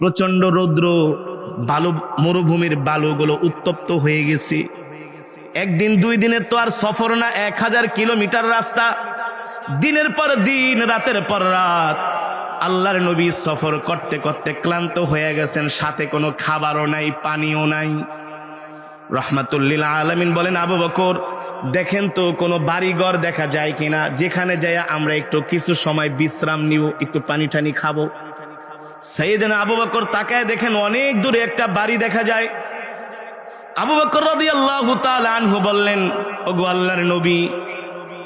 প্রচণ্ড রৌদ্র, বালু, মরুভূমির বালুগুলো উত্তপ্ত হয়ে গেছে। একদিন, দুই দিনের তো আর সফর না, এক হাজার কিলোমিটার রাস্তা। দিনের পর দিন, রাতের পর রাত। আল্লাহর নবী সফর করতে করতে ক্লান্ত হয়ে গেছেন, সাথে কোনো খাবারও নাই, পানিও নাই। রহমাতুল্লিল আলমিন বলেন, আবু বকর, দেখেন তো, কোনো বাড়িঘর দেখা যায় কিনা? যেখানে যাই আমরা একটু কিছু সময় বিশ্রাম নিব, একটু পানি টানি খাব। সেইদিন আবু বকর তাকায় দেখেন অনেক দূরে একটা বাড়ি দেখা যায়। আবু বকর রাদি আল্লাহ আনহু বললেন, ওগো আল্লাহর নবী,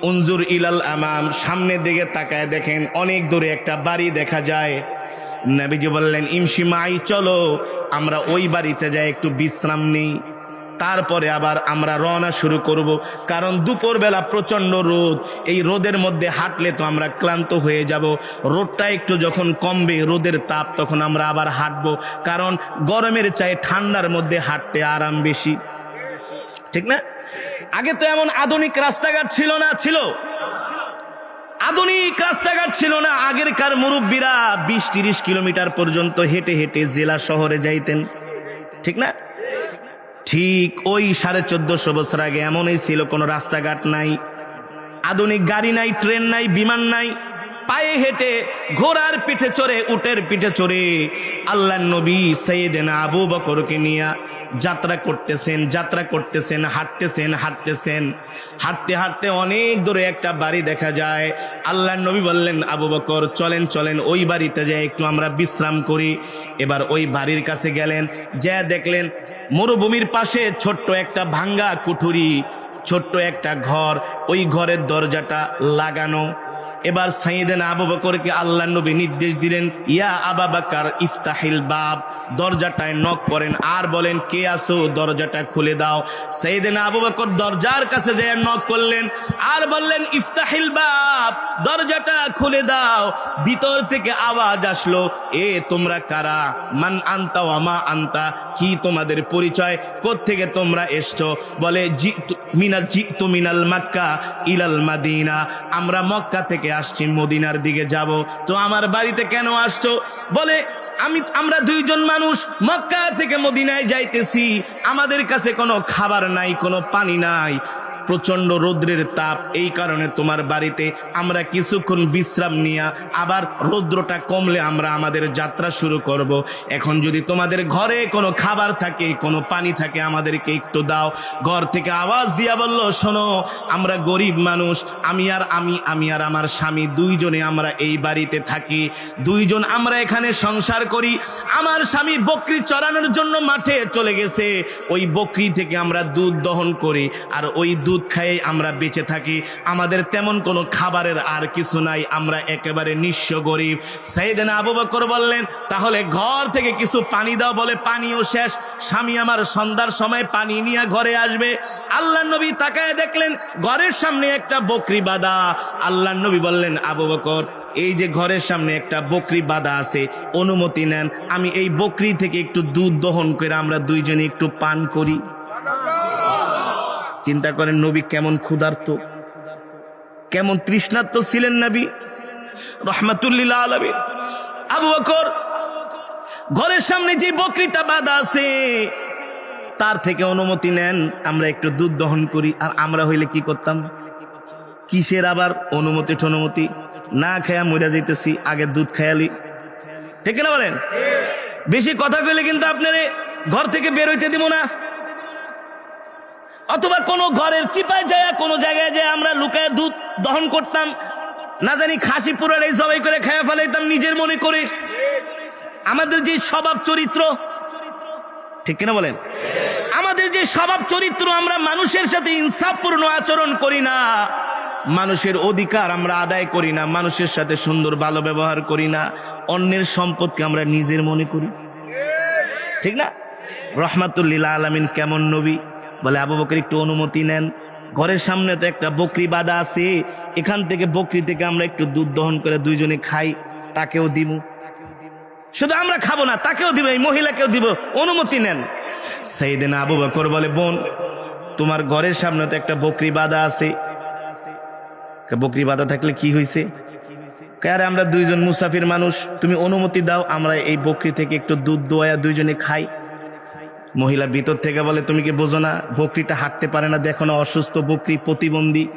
উনজুর ইলাল আমাম। সামনের দিকে তাকায় দেখেন অনেক দূরে একটা বাড়ি দেখা যায়। নবীজি বললেন, ইমশি মাই, চলো, আমরা ওই বাড়িতে যাই, একটু বিশ্রাম নেই। তারপরে আবার আমরা রওনা শুরু করব। কারণ দুপুরবেলা প্রচণ্ড রোদ। এই রোদের মধ্যে হাঁটলে তো আমরা ক্লান্ত হয়ে যাব। রোদটা একটু যখন কমবে, রোদের তাপ, তখন আমরা আবার হাঁটবো। কারণ গরমের চাই ঠান্ডার মধ্যে হাঁটতে আরাম বেশি। ঠিক না? আগে তো এমন আধুনিক রাস্তাঘাট ছিল না, ছিল? আধুনিক রাস্তাঘাট ছিল না। আগেরকার মুরব্বীরা বিশ তিরিশ কিলোমিটার পর্যন্ত হেঁটে হেঁটে জেলা শহরে যাইতেন। ঠিক না? ঠিক ওই সাড়ে চোদ্দশো বছর আগে এমনই ছিল, কোনো রাস্তাঘাট নাই, আধুনিক গাড়ি নাই, ট্রেন নাই, বিমান নাই, পায়ে হেঁটে ঘোড়ার পিঠে চড়ে, উটের পিঠে চড়ে আল্লাহ নবী সৈয়দেনা আবু বকরকে নিয়ে যাত্রা করতেছেন যাত্রা করতেছেন, হাঁটতেছেন হাঁটতেছেন। হাঁটতে হাঁটতে অনেক দূরে একটা বাড়ি দেখা যায়। আল্লাহ নবী বললেন, আবু বকর, চলেন চলেন, ওই বাড়িতে যাই, একটু আমরা বিশ্রাম করি। এবার ওই বাড়ির কাছে গেলেন, যা দেখলেন, মরুভূমির পাশে ছোট্ট একটা ভাঙ্গা কুঠুরি, ছোট্ট একটা ঘর। ওই ঘরের দরজাটা লাগানো। এবার সাইদেন আবু বকরকে আল্লাহ নবী নির্দেশ দিলেন, ইয়া আবা বাকার, ইফতাহিল বাব। দরজাটায় নক করেন, আর বলেন, কে আসো দরজাটা খুলে দাও। সাইদেন আবু বকর দরজার কাছে যেয়ে নক করলেন, আর বললেন, ইফতাহিল বাব, দরজাটা খুলে দাও। ভিতর থেকে আওয়াজ আসলো, এ তোমরা কারা? মান আনতা ওয়ামা আনতা? কি তোমাদের পরিচয়? থেকে তোমরা এসছো? বলে জি মিনাল জি মিনাল মাক্কা ইলাল মাদিনা। আমরা মক্কা থেকে আসছি, মদিনার দিকে যাব। তো আমার বাড়িতে কেন আসছো? বলে, আমি, আমরা দুইজন মানুষ মক্কা থেকে মদিনায় যাইতেছি। আমাদের কাছে কোনো খাবার নাই, কোনো পানি নাই। প্রচণ্ড রৌদ্রের তাপ, এই কারণে তোমার বাড়িতে আমরা কিছুক্ষণ বিশ্রাম নিয়ে আবার রৌদ্রটা কমলে আমরা আমাদের যাত্রা শুরু করব। এখন যদি তোমাদের ঘরে কোনো খাবার থাকে, কোনো পানি থাকে, আমাদেরকে একটু দাও। ঘর থেকে আওয়াজ দিয়া বলল, শোনো, আমরা গরিব মানুষ, আমি আর আমি আমি আর আমার স্বামী দুইজনে আমরা এই বাড়িতে থাকি। দুইজন আমরা এখানে সংসার করি। আমার স্বামী বকরি চড়ানোর জন্য মাঠে চলে গেছে। ওই বকরি থেকে আমরা দুধ দহন করি, আর ওই দুধ খাইয়ে আমরা বেঁচে থাকি। আমাদের তেমন কোনো খাবারের আর কিছু নাই। আমরা একেবারে নিঃস্ব গরিব। সাইদেন আবু বকর বললেন, তাহলে ঘর থেকে কিছু পানি দাও বলে পানিও শেষ। স্বামী আমার সন্ধ্যার সময় পানি নিয়ে ঘরে আসবে। আল্লাহ নবী তাকায় দেখলেন, ঘরের সামনে একটা বকরি বাঁধা। আল্লাহ নবী বললেন, আবু বকর, এই যে ঘরের সামনে একটা বকরি বাঁধা আছে, অনুমতি নেন। আমি এই বকরি থেকে একটু দুধ দহন করে আমরা দুইজনে একটু পান করি। চিন্তা করেন নবী কেমন ক্ষুধার্ত, কেমন তৃষ্ণার্ত ছিলেন নবী? রহমাতুল্লিল আলমী আবু বকর ঘরের সামনে যে বকরিটা বাঁধা আছে, তার থেকে অনুমতি নেন, আমরা একটু দুধ দহন করি, আর আমরা হইলে কি করতাম? কিসের আবার অনুমতি টনুমতি না খেয়া মরে যাইতেছি, আগে দুধ খেয়ালি ঠিক না বলেন? বেশি কথা কইলে কিন্তু আপনারে ঘর থেকে বের হইতে দিব না। অথবা কোনো ঘরের চিপায় যায় কোনো জায়গায় যায় আমরা লুকায় দুধ দহন করতাম। না জানি খাসি পুরাটাই সবাই করে খেয়া ফেলাইতাম নিজের মনে করে। আমাদের যে স্বভাব চরিত্র, ঠিক কিনা বলেন? আমাদের যে স্বভাব চরিত্র আমরা মানুষের সাথে ইনসাফপূর্ণ আচরণ করি না। মানুষের অধিকার আমরা আদায় করি না, মানুষের সাথে সুন্দর ভালো ব্যবহার করি না, অন্যের সম্পদকে আমরা নিজের মনে করি। ঠিক না? রহমাতুল্লিল আলমিন কেমন নবী? বলে আবু বকর একটু অনুমতি নেন। ঘরের সামনে তো একটা বকরি বাঁধা আছে। এখান থেকে বকরি থেকে আমরা একটু দুধ দহন করে দুইজনে খাই। তাকেও দিব শুধু আমরা খাব না, তাকেও দিব, এই মহিলাকেও দিব। অনুমতি নেন। সেই দিন আবু বকর বলে, বোন, তোমার ঘরের সামনে তো একটা বকরি বাঁধা আছে। বকরি বাঁধা থাকলে কি হয়েছে আরে আমরা দুইজন মুসাফির মানুষ, তুমি অনুমতি দাও, আমরা এই বকরি থেকে একটু দুধ দোয়া দুইজনে খাই। মহিলা ভিতর থেকে বলে, তুমি কি বোঝো না? বকরিটা হাঁটতে পারে না। দেখো না, অসুস্থ বকরি, প্রতিবন্ধী।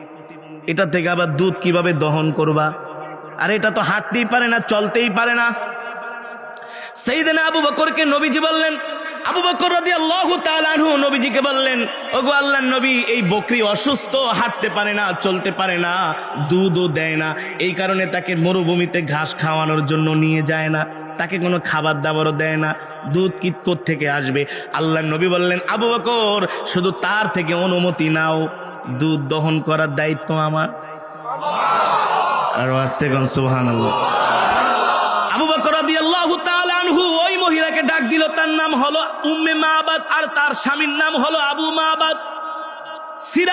এটা থেকে আবার দুধ কীভাবে দহন করবা? আর, এটা তো হাঁটতেই পারে না, চলতেই পারে না। সেই দিনে আবু বকরকে নবীজি বললেন আবু বকর রাদি আল্লাহ তালানহু নবীজিকে বললেন, ওগো আল্লাহ নবী, এই বকরি অসুস্থ, হাঁটতে পারে না, চলতে পারে না, দুধও দেয় না। এই কারণে তাকে মরুভূমিতে ঘাস খাওয়ানোর জন্য নিয়ে যায় না, তাকে কোনো খাবার দাবারও দেয় না, দুধ কিৎকোর থেকে আসবে? আল্লাহ নবী বললেন, আবু বকর, শুধু তার থেকে অনুমতি নাও, দুধ দহন করার দায়িত্ব আমার। আর আসতে গন সুহান আবু বকর রাদিয়াল্লাহু তাআলা আনহু ওই মহিলাকে ডাক দিল, তার নাম হলো উম্মে মাবাদ আর তার স্বামীর নাম হলো আবু মাবাদ। সিরা